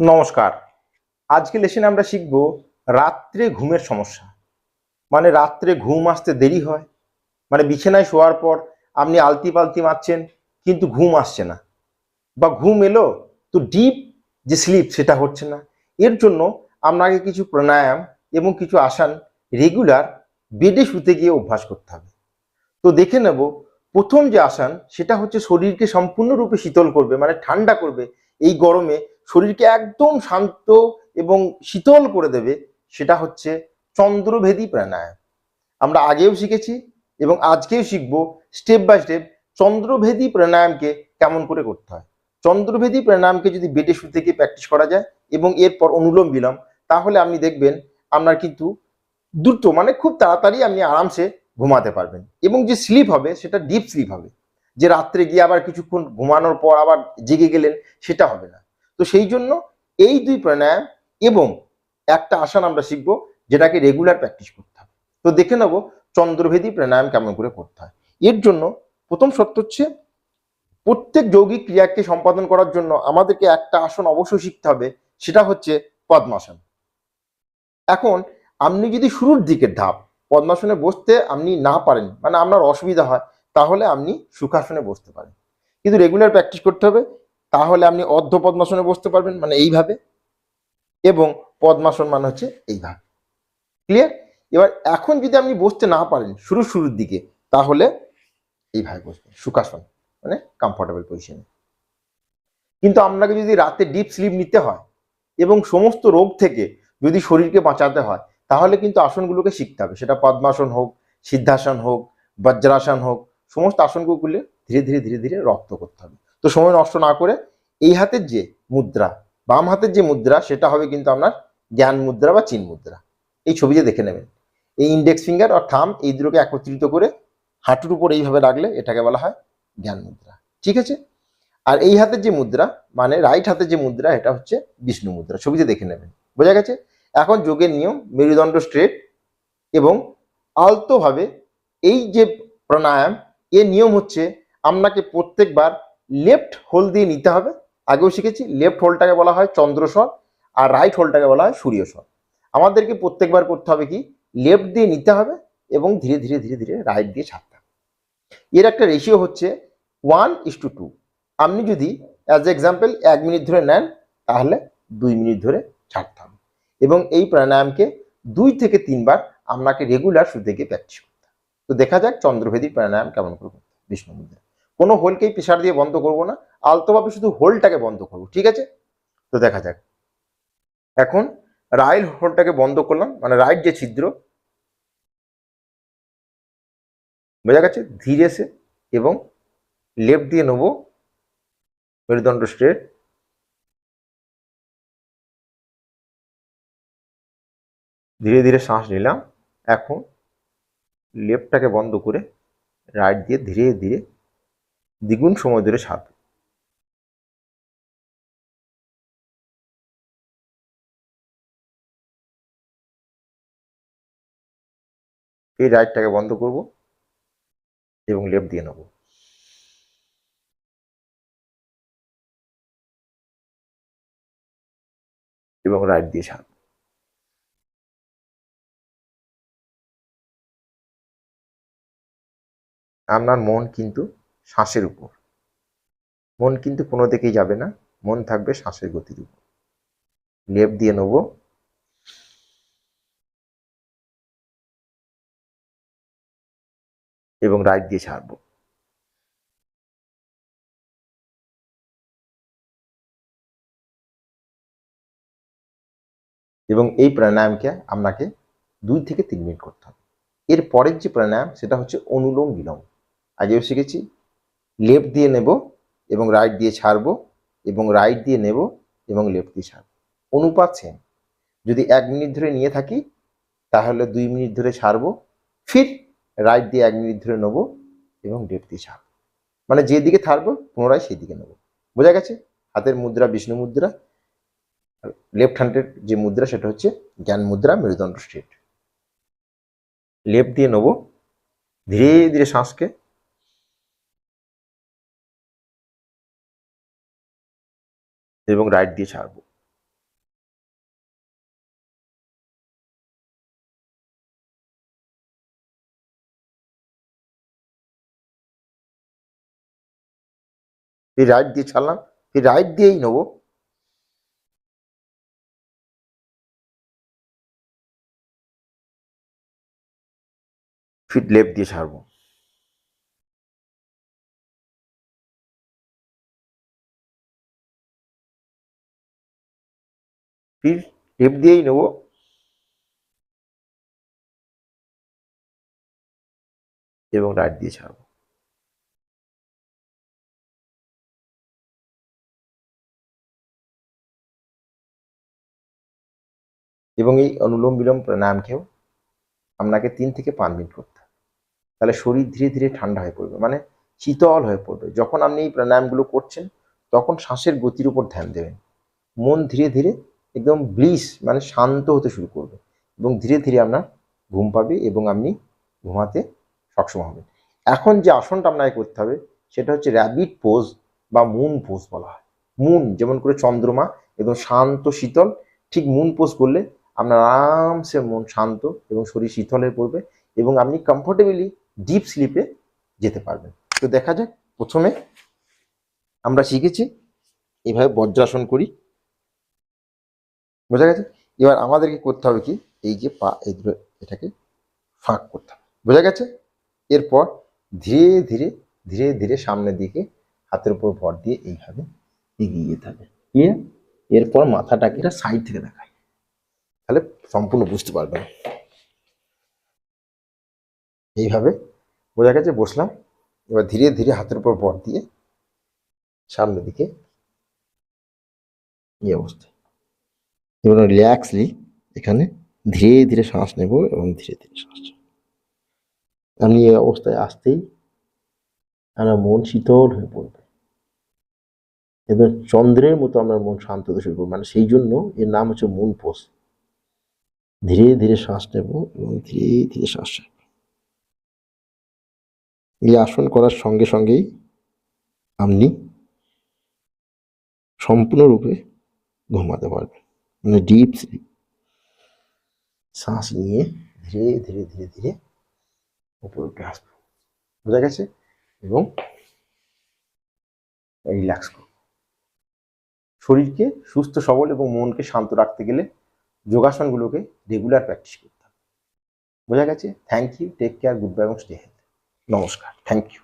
নমস্কার। আজকে লেসনে আমরা শিখব রাত্রে ঘুমের সমস্যা। মানে রাত্রে ঘুম আসতে দেরি হয়। মানে বিছানায় শোয়ার পর আপনি আলতি পালতি মারছেন, কিন্তু ঘুম আসছে না। বা ঘুম এলো তো ডিপ যে স্লিপ সেটা হচ্ছে না। এর জন্য আপনাকে কিছু প্রাণায়াম এবং কিছু আসন রেগুলার বেডে শুতে গিয়ে অভ্যাস করতে হবে। তো দেখে নেব, প্রথম যে আসন সেটা হচ্ছে শরীরকে সম্পূর্ণরূপে শীতল করবে মানে ঠান্ডা করবে। এই গরমে শরীরকে একদম শান্ত এবং শীতল করে দেবে, সেটা হচ্ছে চন্দ্রভেদী প্রাণায়াম। আমরা আগেও শিখেছি এবং আজকেও শিখব স্টেপ বাই স্টেপ চন্দ্রভেদী প্রাণায়ামকে কেমন করে করতে হয়। চন্দ্রভেদী প্রাণায়ামকে যদি বেডে শুতে থেকে প্র্যাকটিস করা যায় এবং এরপর অনুলোম বিলোম, তাহলে আপনি দেখবেন আপনার কিন্তু দ্রুত মানে খুব তাড়াতাড়ি আপনি আরামসে ঘুমাতে পারবেন। এবং যে স্লিপ হবে, সেটা ডিপ স্লিপ হবে। যে রাত্রে গিয়ে আবার কিছুক্ষণ ঘুমানোর পর আবার জেগে গেলেন, সেটা হবে না। তো সেই জন্য এই দুই প্রাণায়াম এবং একটা আসন আমরা শিখব যেটাকে রেগুলার প্র্যাকটিস করতে হবে। তো দেখে নেব চন্দ্রভেদী প্রাণায়াম কেমন করে করতে হয়। এর জন্য প্রথম সত্য হচ্ছে প্রত্যেক যৌগিক ক্রিয়াকে সম্পাদন করার জন্য আমাদেরকে একটা আসন অবশ্যই শিখতে হবে, সেটা হচ্ছে পদ্মাসন। এখন আপনি যদি শুরুর দিকের ধাপ, পদ্মাসনে বসতে আপনি না পারেন মানে আপনার অসুবিধা হয়, তাহলে আপনি সুখাসনে বসতে পারেন। কিন্তু রেগুলার প্র্যাকটিস করতে হবে তাহলে আপনি অর্ধ পদ্মাসনে বসতে পারবেন মানে এইভাবে। এবং পদ্মাসন মানে হচ্ছে এইভাবে। ক্লিয়ার এবার এখন যদি আপনি বসতে না পারেন, শুরু শুরুর দিকে, তাহলে এইভাবে বসবেন সুখাসন মানে কমফোর্টেবল পজিশনে কিন্তু আপনাকে যদি রাতে ডিপ স্লিপ নিতে হয়, এবং সমস্ত রোগ থেকে যদি শরীরকে বাঁচাতে হয়, তাহলে কিন্তু আসনগুলোকে শিখতে হবে। সেটা পদ্মাসন হোক, সিদ্ধাসন হোক, বজ্রাসন হোক, সমস্ত আসনগুলো ধীরে ধীরে ধীরে ধীরে রপ্ত করতে হবে। তো সময় নষ্ট না করে এই হাতের যে মুদ্রা, বাম হাতের যে মুদ্রা, সেটা হবে কিন্তু আপনার জ্ঞান মুদ্রা বা চিন মুদ্রা। এই ছবিতে দেখে নেবেন। এই ইন্ডেক্স ফিঙ্গার আর থাম এই দুটোকে একত্রিত করে হাঁটুর উপর এইভাবে রাখলে এটাকে বলা হয় জ্ঞান মুদ্রা। ঠিক আছে? আর এই হাতের যে মুদ্রা মানে রাইট হাতের যে মুদ্রা, এটা হচ্ছে বিষ্ণু মুদ্রা। ছবিতে দেখে নেবেন। বোঝা গেছে? এখন যোগের নিয়ম, মেরুদণ্ড স্ট্রেট এবং আলতোভাবে এই যে প্রাণায়াম, এর নিয়ম হচ্ছে আপনাকে প্রত্যেকবার লেফট হোল দিয়ে নিতে হবে। আগেও শিখেছি, লেফট হোলটাকে বলা হয় চন্দ্রস্বর আর রাইট হোলটাকে বলা হয় সূর্যস্বর আমাদেরকে প্রত্যেকবার করতে হবে কি? লেফট দিয়ে নিতে হবে এবং ধীরে ধীরে ধীরে ধীরে রাইট দিয়ে ছাড়তে এর একটা রেশিও হচ্ছে ওয়ান ইস টু টু আপনি যদি অ্যাজ এক্সাম্পল এক মিনিট ধরে নেন, তাহলে দুই মিনিট ধরে ছাড়তে হবে। এবং এই প্রাণায়ামকে দুই থেকে তিনবার আপনাকে রেগুলার শুধু প্র্যাকটিস করতে তো দেখা যাক চন্দ্রভেদী প্রাণায়াম কেমন করে করতে বিষ্ণু মুদ্রা কোনো হোলকেই প্রেশার দিয়ে বন্ধ করব না, আলতোভাবে শুধু হোলটাকে বন্ধ করব, ঠিক আছে? তো দেখা যাক। এখন রাইট হোলটাকে বন্ধ করলাম মানে রাইট যে ছিদ্র, বোঝা গেছে? ধীরে সে এবং লেফট দিয়ে নেব মেরুদণ্ড স্ট্রেট ধীরে ধীরে শ্বাস নিলাম, এখন লেফটটাকে বন্ধ করে রাইট দিয়ে ধীরে ধীরে দ্বিগুণ সময় ধরে ছাড়ব এই রাইটটাকে বন্ধ করব এবং লেফট দিয়ে নেব। এবং রাইট দিয়ে ছাড়ব আপনার মন কিন্তু শ্বাসের উপর। মন কিন্তু কোনো দিকেই যাবে না, মন থাকবে শ্বাসের গতির উপর। লেপ দিয়ে নেব। এবং রাইট দিয়ে ছাড়বো। এবং এই প্রাণায়ামকে আপনাকে দুই থেকে তিন মিনিট করতে হবে। এর পরের যে প্রাণায়াম, সেটা হচ্ছে অনুলোম বিলোম আগেও শিখেছি। লেফট দিয়ে নেব এবং রাইট দিয়ে ছাড়বো এবং রাইট দিয়ে নেব এবং লেফট দিয়ে ছাড়বো। অনুপাত সেম যদি এক মিনিট ধরে নিয়ে থাকি, তাহলে দুই মিনিট ধরে ছাড়বো, ফির রাইট দিয়ে এক মিনিট ধরে নেব এবং লেফট দিয়ে ছাড়বো। মানে যেদিকে থাকব পুনরায় সেই দিকে নেব। বোঝা গেছে? হাতের মুদ্রা, বিষ্ণু মুদ্রা লেফট হ্যান্ডের যে মুদ্রা, সেটা হচ্ছে জ্ঞান মুদ্রা, মেরুদণ্ড স্ট্রেট লেফট দিয়ে নেব, ধীরে ধীরে শ্বাসকে এবং রাইট দিয়ে ছাড়ব। এই রাইট দিয়ে ছাড়লাম। এই রাইট দিয়েই নেব। ফিট লেফট দিয়ে ছাড়বো। ফির লেফট দিয়েই নেব। এবং রাইট দিয়ে ছাড়বো। এবং এই অনুলোম বিলোম প্রাণায়ামকেও আপনাকে তিন থেকে পাঁচ মিনিট করতে হবে। তাহলে শরীর ধীরে ধীরে ঠান্ডা হয়ে পড়বে মানে শীতল হয়ে পড়বে। যখন আপনি এই প্রাণায়ামগুলো করছেন, তখন শ্বাসের গতির উপর ধ্যান দেবেন। মন ধীরে ধীরে একদম ব্লিস মানে শান্ত হতে শুরু করবে। এবং ধীরে ধীরে আপনার ঘুম পাবে এবং আপনি ঘুমাতে সক্ষম হবেন। এখন যে আসনটা আপনাকে করতে হবে, সেটা হচ্ছে র্যাবিট পোজ বা মুন পোজ বলা হয়। মুন যেমন করে চন্দ্রমা, একদম শান্ত, শীতল, ঠিক মুন পোজ করলে আপনার আরামসে মন শান্ত এবং শরীর শীতল হয়ে পড়বে এবং আপনি কমফোর্টেবলি ডিপ স্লিপে যেতে পারবেন। তো দেখা যাক, প্রথমে আমরা শিখেছি, এভাবে বজ্রাসন করি। বোঝা গেছে? এবার আমাদেরকে করতে হবে কি? এই যে পা, এই দুটো এটাকে ফাঁক করতে হবে। বোঝা গেছে? এরপর ধীরে ধীরে ধীরে ধীরে সামনের দিকে হাতের উপর ভর দিয়ে এইভাবে এগিয়ে যেতে হবে। দিয়ে এরপর মাথাটাকে এটা সাইড থেকে দেখায়। তাহলে সম্পূর্ণ বুঝতে পারবেন এইভাবে বোঝা গেছে? বসলাম। এবার ধীরে ধীরে হাতের উপর ভর দিয়ে সামনের দিকে এই অবস্থায়। এবার রিল্যাক্সলি এখানে ধীরে ধীরে শ্বাস নেব এবং ধীরে ধীরে শ্বাস। আপনি এই অবস্থায় আসতেই আপনার মন শীতল হয়ে পড়বে। এবার চন্দ্রের মতো আপনার মন শান্ত হতে করবে। মানে সেই জন্য এর নাম হচ্ছে মন পোষ ধীরে ধীরে শ্বাস নেব এবং ধীরে ধীরে শ্বাস এই আসন করার সঙ্গে সঙ্গেই আপনি সম্পূর্ণরূপে ঘুমাতে পারবেন। মানে ডিপ শ্বাস নিয়ে ধীরে ধীরে ধীরে ধীরে উপরে উঠে আসব। বোঝা গেছে? এবং রিল্যাক্স করব। শরীরকে সুস্থ, সবল এবং মনকে শান্ত রাখতে গেলে যোগাসনগুলোকে রেগুলার প্র্যাকটিস করতে হবে। বোঝা গেছে? Thank you take care good bye এবং স্টে হেলথ নমস্কার। Thank you